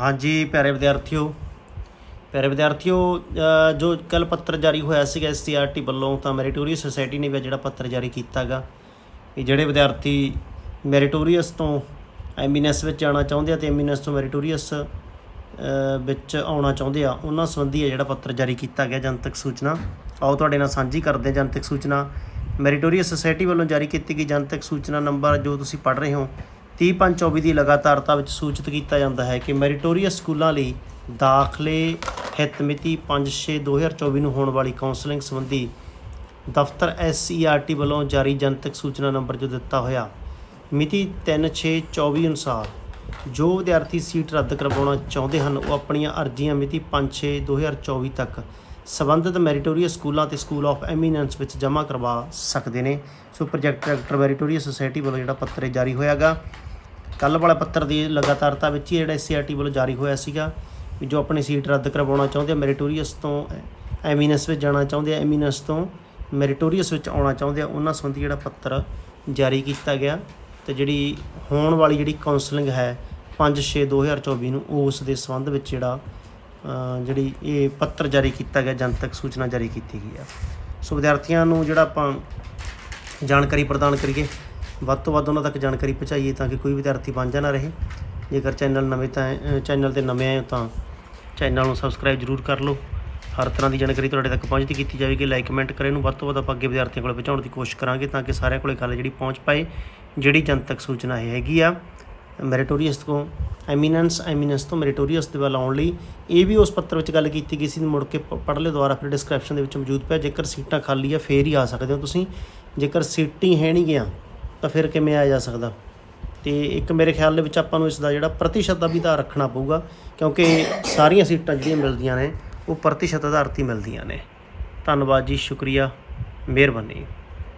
ਹਾਂਜੀ, ਪਿਆਰੇ ਵਿਦਿਆਰਥੀਓ। ਪਿਆਰੇ ਵਿਦਿਆਰਥੀਓ ਜੋ ਕੱਲ ਪੱਤਰ ਜਾਰੀ ਹੋਇਆ ਸੀਗਾ ਐਸਸੀਆਰਟੀ ਵੱਲੋਂ, ਤਾਂ ਮੈਰੀਟੋਰੀਅਸ ਸੁਸਾਇਟੀ ਨੇ ਵੀ ਜਿਹੜਾ ਪੱਤਰ ਜਾਰੀ ਕੀਤਾਗਾ। ਕਿ ਜਿਹੜੇ ਵਿਦਿਆਰਥੀ ਮੈਰੀਟੋਰੀਅਸ ਤੋਂ ਐਮੀਨੈਸ ਵਿੱਚ ਜਾਣਾ ਚਾਹੁੰਦੇ ਆ ਤੇ ਐਮੀਨੈਸ ਤੋਂ ਮੈਰੀਟੋਰੀਅਸ ਵਿੱਚ ਆਉਣਾ ਚਾਹੁੰਦੇ ਆ, ਉਹਨਾਂ ਸੰਬੰਧੀ ਇਹ ਜਿਹੜਾ ਪੱਤਰ ਜਾਰੀ ਕੀਤਾ ਗਿਆ ਜਨਤਕ ਸੂਚਨਾ। ਆਓ ਤੁਹਾਡੇ ਨਾਲ ਸਾਂਝੀ ਕਰਦੇ ਹਾਂ ਜਨਤਕ ਸੂਚਨਾ। ਮੈਰੀਟੋਰੀਅਸ ਸੁਸਾਇਟੀ ਵੱਲੋਂ ਜਾਰੀ ਕੀਤੀ ਗਈ ਜਨਤਕ ਸੂਚਨਾ ਨੰਬਰ ਜੋ ਤੁਸੀਂ ਪੜ੍ਹ ਰਹੇ ਹੋ 30/5/24 ਦੀ ਲਗਾਤਾਰਤਾ ਵਿੱਚ ਸੂਚਿਤ ਕੀਤਾ ਜਾਂਦਾ ਹੈ ਕਿ ਮੈਰੀਟੋਰੀਅਸ ਸਕੂਲਾਂ ਲਈ ਦਾਖਲੇ ਹਿੱਤ ਮਿਤੀ 5/6/2024 ਨੂੰ ਹੋਣ ਵਾਲੀ ਕਾਉਂਸਲਿੰਗ ਸੰਬੰਧੀ ਦਫ਼ਤਰ ਐਸਸੀਆਰਟੀ ਵੱਲੋਂ ਜਾਰੀ ਜਨਤਕ ਸੂਚਨਾ ਨੰਬਰ ਜੋ ਦਿੱਤਾ ਹੋਇਆ, ਮਿਤੀ 3/6/24 ਅਨੁਸਾਰ ਜੋ ਵਿਦਿਆਰਥੀ ਸੀਟ ਰੱਦ ਕਰਵਾਉਣਾ ਚਾਹੁੰਦੇ ਹਨ, ਉਹ ਆਪਣੀਆਂ ਅਰਜ਼ੀਆਂ ਮਿਤੀ 5/6/2024 ਤੱਕ ਸਬੰਧਿਤ ਮੈਰੀਟੋਰੀਅਸ ਸਕੂਲਾਂ ਤੇ ਸਕੂਲ ਆਫ ਐਮੀਨੈਂਸ ਵਿੱਚ ਜਮ੍ਹਾਂ ਕਰਵਾ ਸਕਦੇ ਨੇ। So project director meritorious society ਵੱਲੋਂ ਜਿਹੜਾ ਪੱਤਰ ਇਹ ਜਾਰੀ ਹੋਇਆਗਾ ਕੱਲ ਵਾਲਾ ਪੱਤਰ ਦੀ ਲਗਾਤਾਰਤਾ ਵਿੱਚ ਹੀ ਜਿਹੜਾ ਸੀਆਰਟੀ ਵੱਲੋਂ ਜਾਰੀ ਹੋਇਆ ਸੀਗਾ ਵੀ ਜੋ ਆਪਣੀ ਸੀਟ ਰੱਦ ਕਰਵਾਉਣਾ ਚਾਹੁੰਦੇ ਆ ਮੈਰੀਟੋਰੀਅਸ ਤੋਂ ਐਮੀਨੈਂਸ ਵਿੱਚ ਜਾਣਾ ਚਾਹੁੰਦੇ ਆ ਐਮੀਨੈਂਸ ਤੋਂ ਮੈਰੀਟੋਰੀਅਸ ਵਿੱਚ ਆਉਣਾ ਚਾਹੁੰਦੇ ਆ, ਉਹਨਾਂ ਸੰਬੰਧੀ ਜਿਹੜਾ ਪੱਤਰ ਜਾਰੀ ਕੀਤਾ ਗਿਆ ਤੇ ਜਿਹੜੀ ਹੋਣ ਵਾਲੀ ਜਿਹੜੀ ਕਾਉਂਸਲਿੰਗ ਹੈ 5/6/2024 ਨੂੰ, ਉਸ ਦੇ ਸੰਬੰਧ ਵਿੱਚ ਜਿਹੜਾ ਜਿਹੜੀ ਇਹ ਪੱਤਰ ਜਾਰੀ ਕੀਤਾ ਗਿਆ, ਜਨਤਕ ਸੂਚਨਾ ਜਾਰੀ ਕੀਤੀ ਗਈ ਆ। ਸੋ ਵਿਦਿਆਰਥੀਆਂ ਨੂੰ ਜਿਹੜਾ ਆਪਾਂ ਜਾਣਕਾਰੀ ਪ੍ਰਦਾਨ ਕਰੀਏ ਵੱਧ ਤੋਂ ਵੱਧ ਉਹਨਾਂ ਤੱਕ ਜਾਣਕਾਰੀ ਪਹੁੰਚਾਈਏ ਤਾਂ ਕਿ ਕੋਈ ਵਿਦਿਆਰਥੀ ਵਾਂਝਾ ਨਾ ਰਹੇ। ਜੇਕਰ ਚੈਨਲ ਨਵੇਂ ਤਾਂ ਚੈਨਲ ਤੇ ਨਵੇਂ ਆਏ ਹੋ ਤਾਂ ਚੈਨਲ ਨੂੰ ਸਬਸਕ੍ਰਾਈਬ ਜ਼ਰੂਰ ਕਰ ਲਓ। ਹਰ ਤਰ੍ਹਾਂ ਦੀ ਜਾਣਕਾਰੀ ਤੁਹਾਡੇ ਤੱਕ ਪਹੁੰਚਦੀ ਕੀਤੀ ਜਾਵੇਗੀ। ਲਾਈਕ ਕਮੈਂਟ ਕਰੇ ਨੂੰ ਵੱਧ ਤੋਂ ਵੱਧ ਆਪਾਂ ਅੱਗੇ ਵਿਦਿਆਰਥੀਆਂ ਕੋਲ ਪਹੁੰਚਾਉਣ ਦੀ ਕੋਸ਼ਿਸ਼ ਕਰਾਂਗੇ ਤਾਂ ਕਿ ਸਾਰਿਆਂ ਕੋਲੇ ਗੱਲ ਜਿਹੜੀ ਪਹੁੰਚ ਪਾਏ, ਜਿਹੜੀ ਜਨਤਕ ਸੂਚਨਾ ਇਹ ਹੈਗੀ ਆ। ਮੈਰੀਟੋਰੀਅਸ ਤੋਂ ਐਮੀਨੈਂਸ ਐਮੀਨੈਂਸ ਤੋਂ ਮੈਰੀਟੋਰੀਅਸ ਦੇ ਵੱਲ ਆਉਣ ਲਈ ਇਹ ਵੀ ਉਸ ਪੱਤਰ ਵਿੱਚ ਗੱਲ ਕੀਤੀ ਗਈ ਸੀ ਮੁੜ ਕੇ ਪ- ਪੜ੍ਹ ਲਿਓ ਦੁਆਰਾ ਫਿਰ ਡਿਸਕ੍ਰਿਪਸ਼ਨ ਦੇ ਵਿੱਚ ਮੌਜੂਦ ਪਿਆ। ਜੇਕਰ ਸੀਟਾਂ ਖਾਲੀ ਆ, ਫੇਰ ਹੀ ਆ ਸਕਦੇ ਹੋ ਤੁਸੀਂ। ਜੇਕਰ ਸੀਟਾਂ ਹੀ ਹੈ ਨਹੀਂ ਗਿਆ ਤਾਂ ਫਿਰ ਕਿਵੇਂ ਆ ਜਾ ਸਕਦਾ? ਤੇ ਇੱਕ ਮੇਰੇ ਖਿਆਲ ਦੇ ਵਿੱਚ ਆਪਾਂ ਨੂੰ ਇਸ ਦਾ ਜਿਹੜਾ ਪ੍ਰਤੀਸ਼ਤ ਦਾ ਵੀ ਧਿਆਨ ਰੱਖਣਾ ਪਊਗਾ, ਕਿਉਂਕਿ ਸਾਰੀਆਂ ਸੀਟਾਂ ਜਿਹੜੀਆਂ ਮਿਲਦੀਆਂ ਨੇ, ਉਹ ਪ੍ਰਤੀਸ਼ਤ ਆਧਾਰਿਤ ਹੀ ਮਿਲਦੀਆਂ ਨੇ। ਧੰਨਵਾਦ ਜੀ, ਸ਼ੁਕਰੀਆ, ਮਿਹਰਬਾਨੀ।